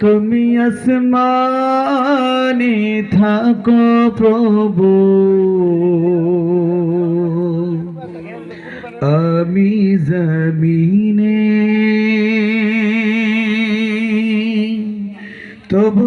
তুমি আসমানে থাকো প্রভু। আমি জমিনে তবু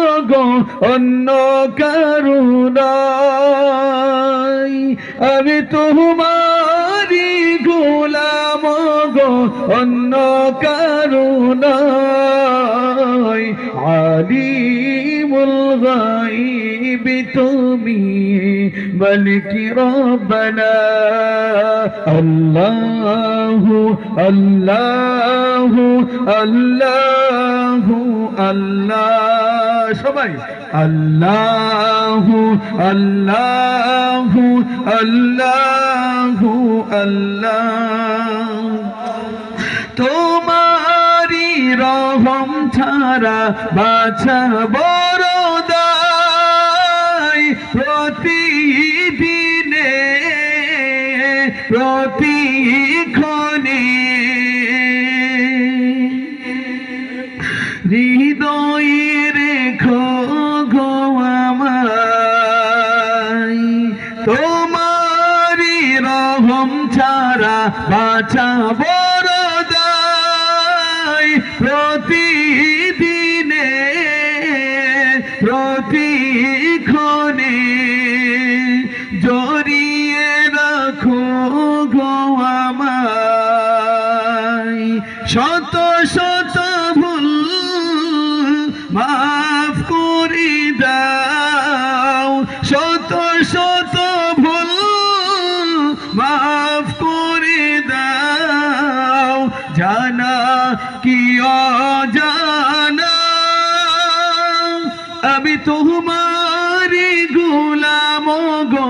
গো, অন্য কারুনাই আমি তোমারি গোলাম গো, অন্য কারুনাই আলিমুল গাইব তুমি, মালিক রব্বানা। আল্লাহু আল্লাহু আল্লাহু, আল্লাহ। সবাই। আল্লাহু আল্লাহু আল্লাহু আল্লাহ। তোমারি রহম ছাড়া বাছা বড় দায়। প্রতিদিনে প্রতিক্ষণে। তোমারি রহম ছাড়া বাঁচা বড় প্রতিদিনে, প্রতিক্ষণে জড়িয়ে রাখো গো আমায়। শত শত ভুল মাফ করে দাও। জানা কি জানা আমি তোমারি গুলাম গো।